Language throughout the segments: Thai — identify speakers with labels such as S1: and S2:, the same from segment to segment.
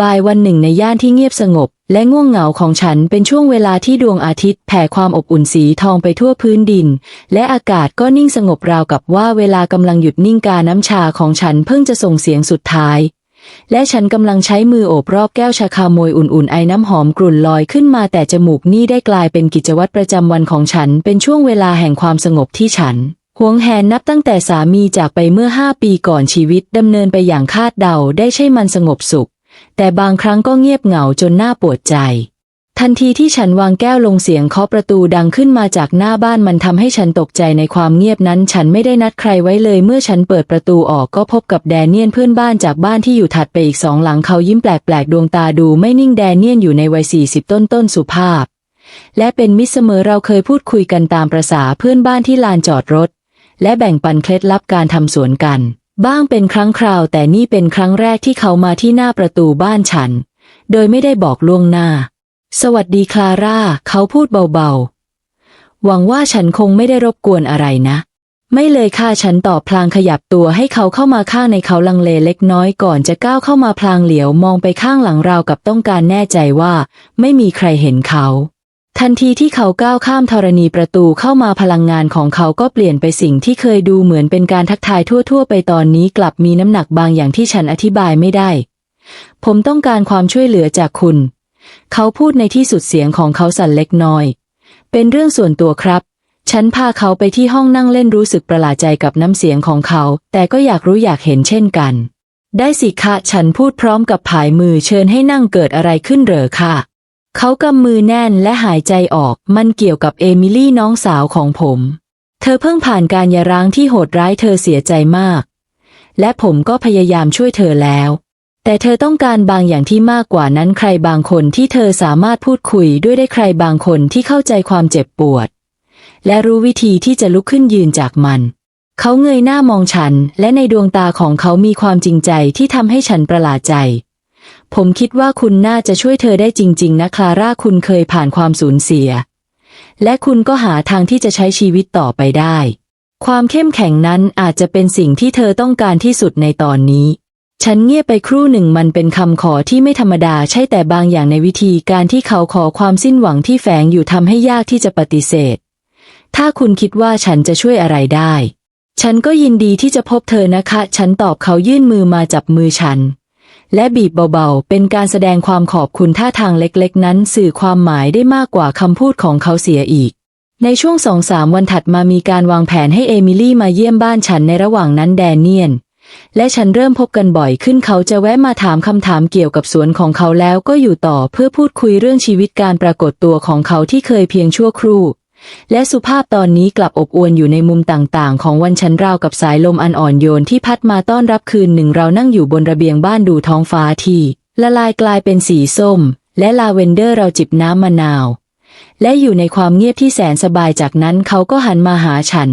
S1: บ่ายวันหนึ่งในย่านที่เงียบสงบ และง่วงเหงาของฉันเป็นช่วงเวลาที่ดวงอาทิตย์แผ่ความอบอุ่นสีทองไปทั่วพื้นดิน และอากาศก็นิ่งสงบราวกับว่าเวลากำลังหยุดนิ่งกาน้ำชาของฉันเพิ่งจะส่งเสียงสุดท้าย และฉันกำลังใช้มือโอบรอบแก้วชาคาโมยอุ่นๆไอน้ำหอมกลุ่นลอยขึ้นมาแต่จมูกนี่ได้กลายเป็นกิจวัตรประจำวันของฉัน เป็นช่วงเวลาแห่งความสงบที่ฉันหวงแหนนับตั้งแต่สามีจากไปเมื่อห้าปีก่อนชีวิตดำเนินไปอย่างคาดเดาได้ใช่มันสงบสุข แต่บางครั้งก็เงียบเหงาจนน่าปวดใจ ทันทีที่ฉันวางแก้วลงเสียงเคาะประตูดังขึ้นมาจากหน้าบ้านมันทำให้ฉันตกใจในความเงียบนั้น ฉันไม่ได้นัดใครไว้เลยเมื่อฉันเปิดประตูออกก็พบกับแดเนียนเพื่อนบ้านจากบ้านที่อยู่ถัดไปอีกสองหลังเขายิ้มแปลกๆ ดวงตาดูไม่นิ่งแดเนียนอยู่ในวัยสี่สิบต้นต้นๆสุภาพ และเป็นมิตรเสมอเราเคยพูดคุยกันตามประษาเพื่อนบ้านที่ลานจอดรถ และแบ่งปันเคล็ดลับการทำสวนกัน บ้างเป็นครั้งคราวแต่นี่เป็นครั้งแรกที่เขามาที่หน้าประตูบ้านฉัน โดยไม่ได้บอกล่วงหน้า สวัสดีคลาร่า เขาพูดเบาๆ หวังว่าฉันคงไม่ได้รบกวนอะไรนะ ไม่เลยค่ะฉันตอบพลางขยับตัวให้เขาเข้ามาข้างในเขาลังเลเล็กน้อยก่อนจะก้าวเข้ามาพลางเหลียวมองไปข้างหลังราวกับต้องการแน่ใจว่า ไม่มีใครเห็นเขา ทันทีที่เขาก้าวข้ามธรณีประตูเข้ามาพลังงานของเขาก็เปลี่ยนไปสิ่งที่เคยดูเหมือนเป็นการทักทายทั่ว ๆ ไปตอนนี้กลับมีน้ำหนักบางอย่างที่ฉันอธิบายไม่ได้ ผมต้องการความช่วยเหลือจากคุณ เขาพูดในที่สุดเสียงของเขาสั่นเล็กน้อย เป็นเรื่องส่วนตัวครับ ฉันพาเขาไปที่ห้องนั่งเล่นรู้สึกประหลาดใจกับน้ำเสียงของเขา แต่ก็อยากรู้อยากเห็นเช่นกัน ได้สิคะฉันพูดพร้อมกับผายมือเชิญให้นั่งเกิดอะไรขึ้นเหรอค่ะ เขากำมือแน่นและหายใจออก มันเกี่ยวกับเอมิลี่น้องสาวของผม เธอเพิ่งผ่านการยาร้างที่โหดร้ายเธอเสียใจมาก และผมก็พยายามช่วยเธอแล้ว แต่เธอต้องการบางอย่างที่มากกว่านั้นใครบางคนที่เธอสามารถพูดคุยด้วยได้ใครบางคนที่เข้าใจความเจ็บปวด และรู้วิธีที่จะลุกขึ้นยืนจากมัน เขาเงยหน้ามองฉัน และในดวงตาของเขามีความจริงใจที่ทำให้ฉันประหลาดใจ ผมคิดว่าคุณน่าจะช่วยเธอได้จริง ๆ นะคลาร่าคุณเคยผ่านความสูญเสีย และคุณก็หาทางที่จะใช้ชีวิตต่อไปได้ ความเข้มแข็งนั้นอาจจะเป็นสิ่งที่เธอต้องการที่สุดในตอนนี้ ฉันเงียบไปครู่หนึ่งมันเป็นคำขอที่ไม่ธรรมดาใช่แต่บางอย่างในวิธีการที่เขาขอความสิ้นหวังที่แฝงอยู่ทำให้ยากที่จะปฏิเสธ ถ้าคุณคิดว่าฉันจะช่วยอะไรได้ ฉันก็ยินดีที่จะพบเธอนะคะ ฉันตอบเขายื่นมือมาจับมือฉัน และบีบเบาๆ เป็นการแสดงความขอบคุณท่าทางเล็กๆ นั้นสื่อความหมายได้มากกว่าคำพูดของเขาเสียอีก ในช่วงสองสามวันถัดมามีการวางแผนให้เอมิลี่มาเยี่ยมบ้านฉันในระหว่างนั้นแดเนียน และฉันเริ่มพบกันบ่อยขึ้นเขาจะแวะมาถามคำถามเกี่ยวกับสวนของเขาแล้วก็อยู่ต่อเพื่อพูดคุยเรื่องชีวิตการปรากฏตัวของเขาที่เคยเพียงชั่วครู่ และสุภาพตอนนี้กลับอบอวลอยู่ในมุมต่างๆ ของวันฉันราวกับสายลมอันอ่อนโยนที่พัดมาต้อนรับคืนหนึ่งเรานั่งอยู่บนระเบียงบ้านดูท้องฟ้าที่ ละลายกลายเป็นสีส้ม และลาเวนเดอร์เราจิบน้ำมะนาว และอยู่ในความเงียบที่แสนสบายจากนั้นเขาก็หันมาหาฉัน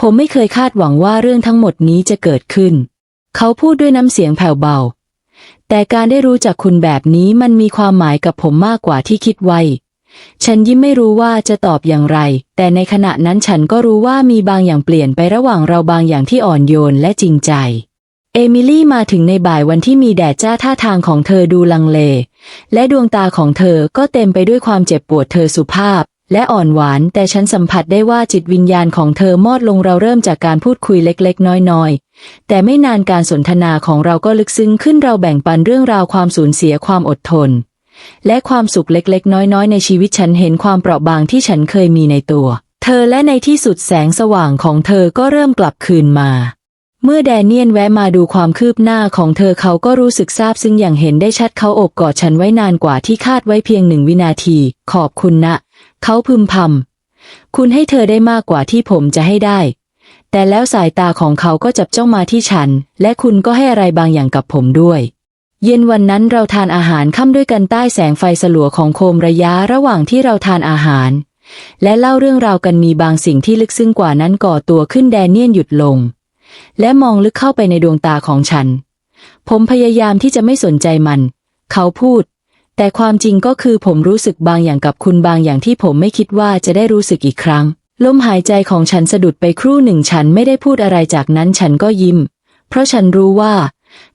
S1: ผมไม่เคยคาดหวังว่าเรื่องทั้งหมดนี้จะเกิดขึ้น เขาพูดด้วยน้ำเสียงแผ่วเบา แต่การได้รู้จักคุณแบบนี้มันมีความหมายกับผมมากกว่าที่คิดไว้ ฉันยิ้มไม่รู้ว่าจะตอบอย่างไร แต่ในขณะนั้นฉันก็รู้ว่ามีบางอย่างเปลี่ยนไประหว่างเราบางอย่างที่อ่อนโยนและจริงใจ เอมิลี่มาถึงในบ่ายวันที่มีแดดจ้าท่าทางของเธอดูลังเล และดวงตาของเธอก็เต็มไปด้วยความเจ็บปวดเธอสุภาพ และอ่อนหวาน แต่ฉันสัมผัสได้ว่าจิตวิญญาณของเธอมอดลงเราเริ่มจากการพูดคุยเล็กๆ น้อยๆ แต่ไม่นานการสนทนาของเราก็ลึกซึ้งขึ้นเราแบ่งปันเรื่องราวความสูญเสียความอดทน และความสุขเล็กๆ น้อยๆ ในชีวิตฉันเห็นความเปราะบางที่ฉันเคยมีในตัว เธอและในที่สุดแสงสว่างของเธอก็เริ่มกลับคืนมา เมื่อแดเนียนแวะมาดูความคืบหน้าของเธอเขาก็รู้สึกซาบซึ้งอย่างเห็นได้ชัดเขาโอบกอดฉันไว้นานกว่าที่คาดไว้เพียงหนึ่งวินาที ขอบคุณนะ เขาพึมพำคุณให้เธอได้มากกว่าที่ผมจะให้ได้ แต่แล้วสายตาของเขาก็จับจ้องมาที่ฉัน และคุณก็ให้อะไรบางอย่างกับผมด้วย เย็นวันนั้นเราทานอาหารค่ำด้วยกันใต้แสงไฟสลัวของโคมระยะระหว่างที่เราทานอาหาร และเล่าเรื่องราวกันมีบางสิ่งที่ลึกซึ้งกว่านั้นก่อตัวขึ้นแดเนียนหยุดลง และมองลึกเข้าไปในดวงตาของฉัน ผมพยายามที่จะไม่สนใจมัน เขาพูด แต่ความจริงก็คือผมรู้สึกบางอย่างกับคุณบางอย่างที่ผมไม่คิดว่าจะได้รู้สึกอีกครั้ง ลมหายใจของฉันสะดุดไปครู่หนึ่งฉันไม่ได้พูดอะไรจากนั้นฉันก็ยิ้ม เพราะฉันรู้ว่า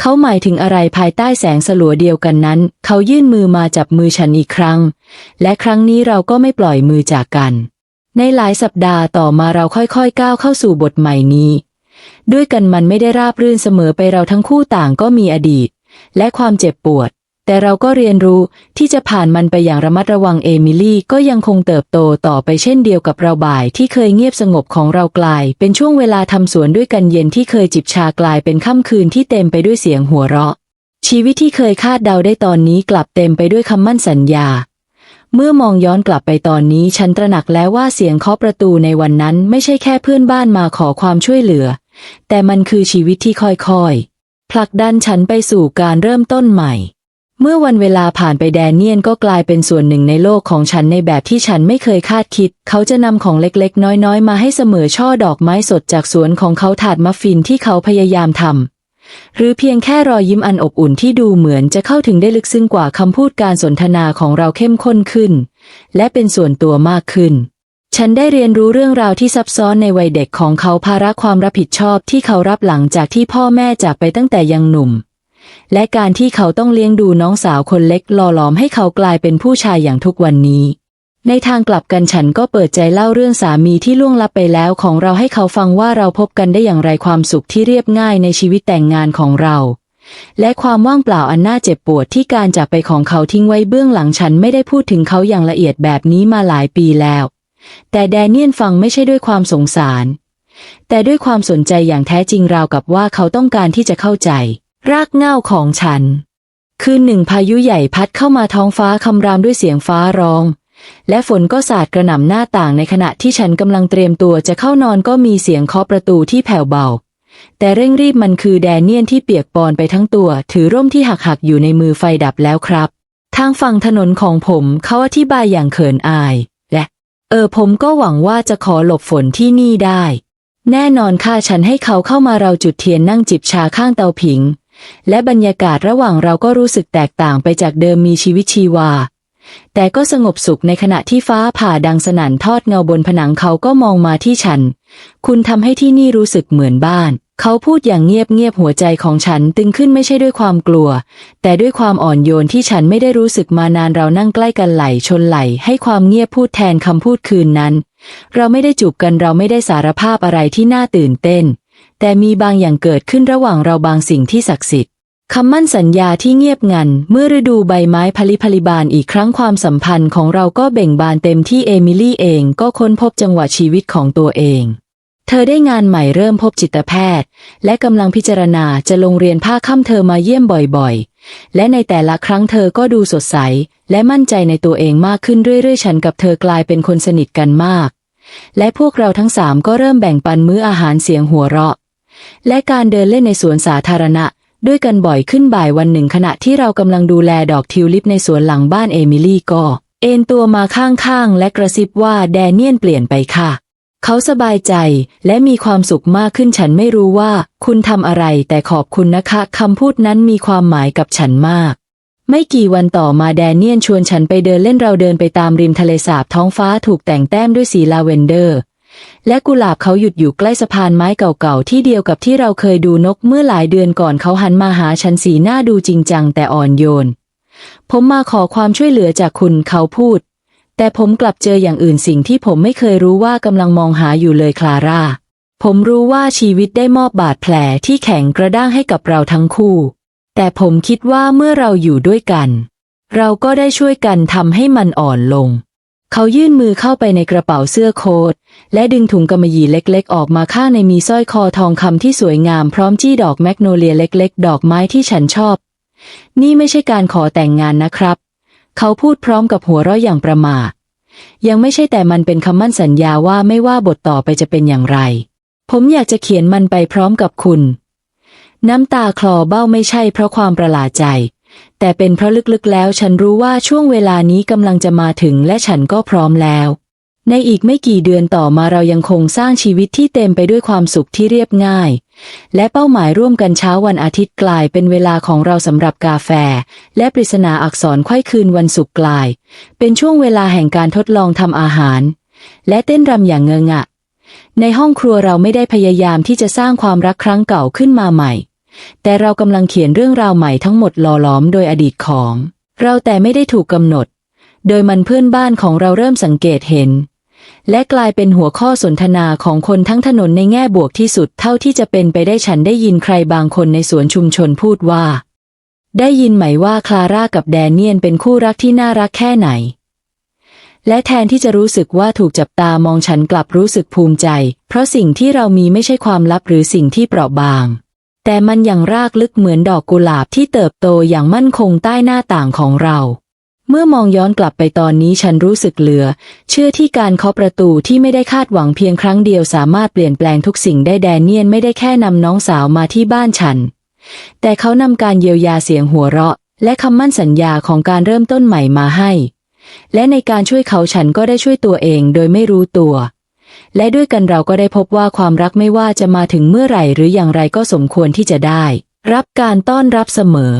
S1: เขาหมายถึงอะไรภายใต้แสงสลัวเดียวกันนั้น เขายื่นมือมาจับมือฉันอีกครั้ง และครั้งนี้เราก็ไม่ปล่อยมือจากกัน ในหลายสัปดาห์ต่อมาเราค่อยๆ ก้าวเข้าสู่บทใหม่นี้ ด้วยกันมันไม่ได้ราบรื่นเสมอไปเราทั้งคู่ต่างก็มีอดีต และความเจ็บปวด แต่เราก็เรียนรู้ที่จะผ่านมันไปอย่างระมัดระวังเอมิลี่ก็ยังคงเติบโตต่อไปเช่นเดียวกับเราบ่ายที่เคยเงียบสงบของเรากลาย เป็นช่วงเวลาทำสวนด้วยกันเย็นที่เคยจิบชากลายเป็นค่ำคืนที่เต็มไปด้วยเสียงหัวเราะ ชีวิตที่เคยคาดเดาได้ตอนนี้กลับเต็มไปด้วยคำมั่นสัญญา เมื่อมองย้อนกลับไปตอนนี้ฉันตระหนักแล้วว่าเสียงเคาะประตูในวันนั้นไม่ใช่แค่เพื่อนบ้านมาขอความช่วยเหลือ แต่มันคือชีวิตที่ค่อยๆผลักดันฉันไปสู่การเริ่มต้นใหม่ เมื่อวันเวลาผ่านไปแดเนียนก็กลายเป็นส่วนหนึ่งในโลกของฉันในแบบที่ฉันไม่เคยคาดคิด เขาจะนำของเล็กๆ น้อยๆ มาให้เสมอช่อดอกไม้สดจากสวนของเขาถาดมัฟฟินที่เขาพยายามทำหรือเพียงแค่รอยยิ้มอันอบอุ่นที่ดูเหมือนจะเข้าถึงได้ลึกซึ้งกว่าคำพูดการสนทนาของเราเข้มข้นขึ้น และเป็นส่วนตัวมากขึ้น ฉันได้เรียนรู้เรื่องราวที่ซับซ้อนในวัยเด็กของเขาภาระความรับผิดชอบที่เขารับหลังจากที่พ่อแม่จากไปตั้งแต่ยังหนุ่ม และการที่เขาต้องเลี้ยงดูน้องสาวคนเล็กหล่อหลอมให้เขากลายเป็นผู้ชายอย่างทุกวันนี้ ในทางกลับกันฉันก็เปิดใจเล่าเรื่องสามีที่ล่วงลับไปแล้วของเราให้เขาฟังว่าเราพบกันได้อย่างไรความสุขที่เรียบง่ายในชีวิตแต่งงานของเรา และความว่างเปล่าอันน่าเจ็บปวดที่การจากไปของเขาทิ้งไว้เบื้องหลังฉันไม่ได้พูดถึงเขาอย่างละเอียดแบบนี้มาหลายปีแล้ว แต่แดเนียนฟังไม่ใช่ด้วยความสงสาร แต่ด้วยความสนใจอย่างแท้จริงราวกับว่าเขาต้องการที่จะเข้าใจ รากเง้าของฉัน คืนหนึ่งพายุใหญ่พัดเข้ามาท้องฟ้าคำรามด้วยเสียงฟ้าร้อง และฝนก็สาดกระหน่ำหน้าต่างในขณะที่ฉันกำลังเตรียมตัวจะเข้านอนก็มีเสียงเคาะประตูที่แผ่วเบา แต่เร่งรีบมันคือแดเนียนที่เปียกปอนไปทั้งตัว ถือร่มที่หักหักๆอยู่ในมือไฟดับแล้วครับ ทางฝั่งถนนของผมเขาอธิบายอย่างเขินอาย และ เออผมก็หวังว่าจะขอหลบฝนที่นี่ได้ แน่นอนค่ะฉันให้เขาเข้ามาเราจุดเทียนนั่งจิบชาข้างเตาผิง และบรรยากาศระหว่างเราก็รู้สึกแตกต่างไปจากเดิมมีชีวิตชีวา แต่ก็สงบสุขในขณะที่ฟ้าผ่าดังสนั่นทอดเงาบนผนังเขาก็มองมาที่ฉัน คุณทำให้ที่นี่รู้สึกเหมือนบ้าน เขาพูดอย่างเงียบเงียบๆหัวใจของฉันตึงขึ้นไม่ใช่ด้วยความกลัว แต่ด้วยความอ่อนโยนที่ฉันไม่ได้รู้สึกมานานเรานั่งใกล้กันไหลชนไหล ให้ความเงียบพูดแทนคำพูดคืนนั้น เราไม่ได้จูบกันเราไม่ได้สารภาพอะไรที่น่าตื่นเต้น แต่มีบางอย่างเกิดขึ้นระหว่างเราบางสิ่งที่ศักดิ์สิทธิ์คำมั่นสัญญาที่เงียบงัน เมื่อฤดูใบไม้พลิพลิบานอีกครั้งความสัมพันธ์ของเราก็เบ่งบานเต็มที่เอมิลี่เองก็ค้นพบจังหวะชีวิตของตัวเอง เธอได้งานใหม่เริ่มพบจิตแพทย์ และกำลังพิจารณาจะลงเรียนภาคค่ำเธอมาเยี่ยมบ่อยๆ และในแต่ละครั้งเธอก็ดูสดใส และมั่นใจในตัวเองมากขึ้นเรื่อยๆ ฉันกับเธอกลายเป็นคนสนิทกันมาก และพวกเราทั้งสามก็เริ่มแบ่งปันมื้ออาหารเสียงหัวเราะ และการเดินเล่นในสวนสาธารณะ ด้วยกันบ่อยขึ้นบ่ายวันหนึ่งขณะที่เรากำลังดูแลดอกทิวลิปในสวนหลังบ้านเอมิลี่ก็ เอนตัวมาข้างๆ และกระซิบว่าแดเนียนเปลี่ยนไปค่ะ เขาสบายใจและมีความสุขมากขึ้นฉันไม่รู้ว่า คุณทำอะไรแต่ขอบคุณนะคะคำพูดนั้นมีความหมายกับฉันมากไม่กี่วันต่อมาแดเนียนชวนฉันไปเดินเล่นเราเดินไปตามริมทะเลสาบท้องฟ้าถูกแต่งแต้มด้วยสีลาเวนเดอร์ และกุหลาบเขาหยุดอยู่ใกล้สะพานไม้เก่าๆที่เดียวกับที่เราเคยดูนกเมื่อหลายเดือนก่อนเขาหันมาหาฉันสีหน้าดูจริงจังแต่อ่อนโยน ผมมาขอความช่วยเหลือจากคุณเขาพูด แต่ผมกลับเจออย่างอื่นสิ่งที่ผมไม่เคยรู้ว่ากำลังมองหาอยู่เลยคลาร่า ผมรู้ว่าชีวิตได้มอบบาดแผลที่แข็งกระด้างให้กับเราทั้งคู่ แต่ผมคิดว่าเมื่อเราอยู่ด้วยกัน เราก็ได้ช่วยกันทำให้มันอ่อนลง เขายื่นมือเข้าไปในกระเป๋าเสื้อโค้ทและดึงถุงกำมะหยี่เล็ก ๆ ออกมาข้างในมีสร้อยคอทองคำที่สวยงามพร้อมจี้ดอกแมกโนเลียเล็ก ๆ ดอกไม้ที่ฉันชอบ นี่ไม่ใช่การขอแต่งงานนะครับ เขาพูดพร้อมกับหัวเราะอย่างประมาทยังไม่ใช่แต่มันเป็นคำมั่นสัญญาว่าไม่ว่าบทต่อไปจะเป็นอย่างไร ผมอยากจะเขียนมันไปพร้อมกับคุณ น้ำตาคลอเบ้าไม่ใช่เพราะความประหลาดใจ แต่เป็นเพราะลึกๆแล้วฉันรู้ว่าช่วงเวลานี้กำลังจะมาถึงและฉันก็พร้อมแล้ว ในอีกไม่กี่เดือนต่อมาเรายังคงสร้างชีวิตที่เต็มไปด้วยความสุขที่เรียบง่าย และเป้าหมายร่วมกันเช้าวันอาทิตย์กลายเป็นเวลาของเราสำหรับกาแฟ และปริศนาอักษรไข้คืนวันศุกร์กลาย เป็นช่วงเวลาแห่งการทดลองทำอาหาร และเต้นรำอย่างเงงะในห้องครัวเราไม่ได้พยายามที่จะสร้างความรักครั้งเก่าขึ้นมาใหม่ แต่เรากำลังเขียนเรื่องราวใหม่ทั้งหมดหล่อหลอมโดยอดีตของ เราแต่ไม่ได้ถูกกำหนด โดยมันเพื่อนบ้านของเราเริ่มสังเกตเห็น และกลายเป็นหัวข้อสนทนาของคนทั้งถนนในแง่บวกที่สุดเท่าที่จะเป็นไปได้ฉันได้ยินใครบางคนในสวนชุมชนพูดว่า ได้ยินไหมว่าคลาร่ากับแดเนียนเป็นคู่รักที่น่ารักแค่ไหนและแทนที่จะรู้สึกว่าถูกจับตามองฉันกลับรู้สึกภูมิใจ เพราะสิ่งที่เรามีไม่ใช่ความลับหรือสิ่งที่เปราะบาง แต่มันยังรากลึกเหมือนดอกกุหลาบที่เติบโตอย่างมั่นคงใต้หน้าต่างของเรา เมื่อมองย้อนกลับไปตอนนี้ฉันรู้สึกเหลือ เชื่อที่การเคาะประตูที่ไม่ได้คาดหวังเพียงครั้งเดียวสามารถเปลี่ยนแปลงทุกสิ่งได้แดเนียนไม่ได้แค่นำน้องสาวมาที่บ้านฉัน แต่เขานำการเยียวยาเสียงหัวเราะ และคำมั่นสัญญาของการเริ่มต้นใหม่มาให้ และในการช่วยเขาฉันก็ได้ช่วยตัวเองโดยไม่รู้ตัว และด้วยกันเราก็ได้พบว่าความรักไม่ว่าจะมาถึงเมื่อไหร่หรืออย่างไรก็สมควรที่จะได้ รับการต้อนรับเสมอ